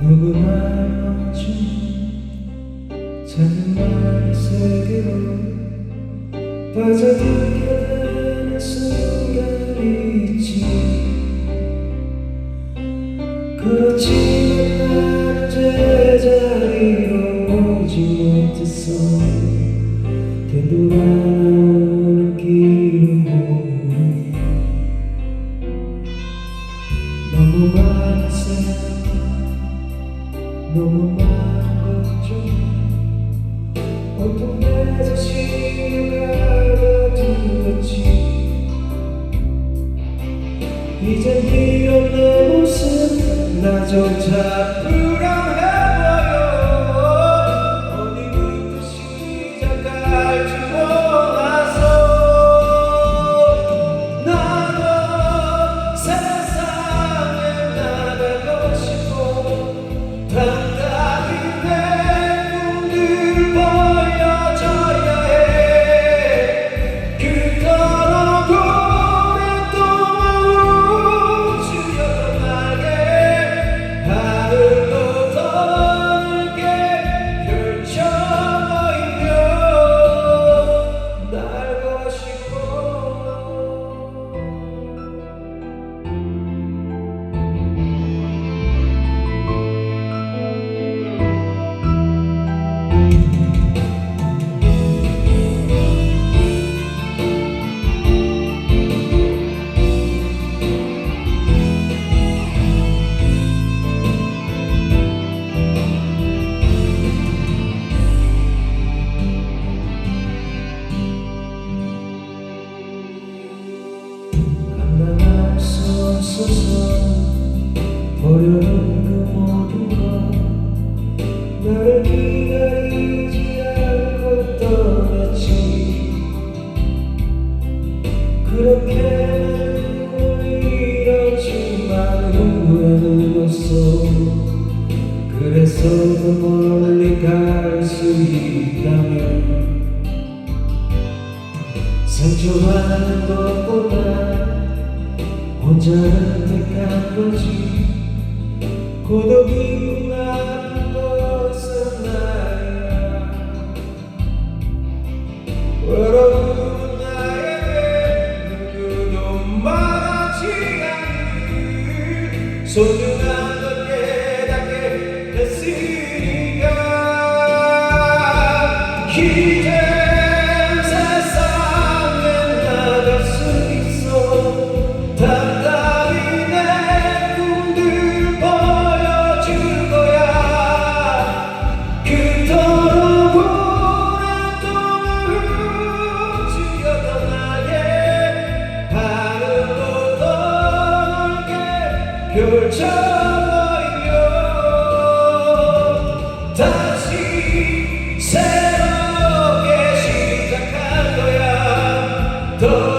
누구나 멈춘 작은 나의 세계로 빠져들게 되는 순간이지. 그렇지? 제자리로 오지 못했어 되돌아 나오는 길로 너무 많은 생각 이제 이런 내 모습 나조차 없어서 버려둔 그것 나를 기다리지 않고 떠났지. 그렇게 잃었지만 후회는 없어. 그래서 더 멀리 갈 수 있다면 상처받는 것보다 혼자를 택한 거지 고독이 나쁜 것은 나야 다시 새롭게 시작할 거야. 더